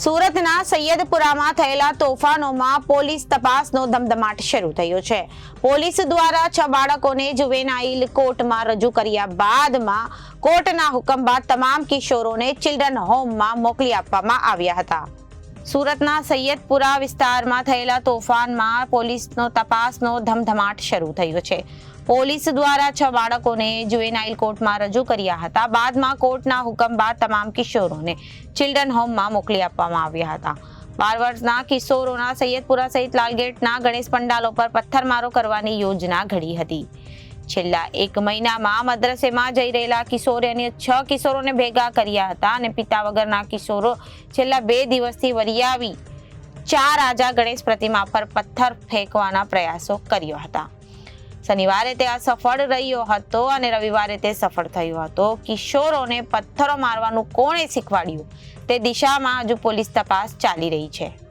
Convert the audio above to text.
સુરતના સૈયદપુરામાં થયેલા તોફાનોમાં પોલીસ તપાસનો ધમધમાટ શરૂ થયો છે. પોલીસ દ્વારા છ બાળકોને જુવેનાઇલ કોર્ટમાં રજૂ કર્યા બાદમાં કોર્ટના હુકમ બાદ તમામ કિશોરોને ચિલ્ડ્રન હોમમાં મોકલી આપવામાં આવ્યા હતા. સુરતના સૈયદપુરા વિસ્તારમાં થયેલા તોફાનમાં પોલીસનો તપાસનો ધમધમાટ શરૂ થયો છે. પોલીસ દ્વારા છ બાળકોને જુએનાઇલ કોર્ટમાં રજૂ કર્યા હતા. બાદમાં કોર્ટના હુકમ બાદ તમામ કિશોરોને ચિલ્ડ્રન હોમમાં મોકલી આપવામાં આવ્યા હતા. બાર વર્ષના કિશોરોના સૈયદપુરા સહિત લાલગેટના ગણેશ પંડાલો પર પથ્થરમારો કરવાની યોજના ઘડી હતી. છેલ્લા એક મહિનામાં મદ્રસેમાં જઈ રહેલા કિશોરે અન્ય છ કિશોરોને ભેગા કર્યા હતા અને પિતા વગરના કિશોરો છેલ્લા બે દિવસથી વરિયાવી ચાર રાજા ગણેશ પ્રતિમા પર પથ્થર ફેંકવાના પ્રયાસો કર્યો હતા. શનિવારે તે અસફળ રહ્યો હતો અને રવિવારે તે સફળ થયો હતો. કિશોરોને પથ્થરો મારવાનું કોણે શીખવાડ્યું? તે દિશામાં હજુ પોલીસ તપાસ ચાલી રહી છે.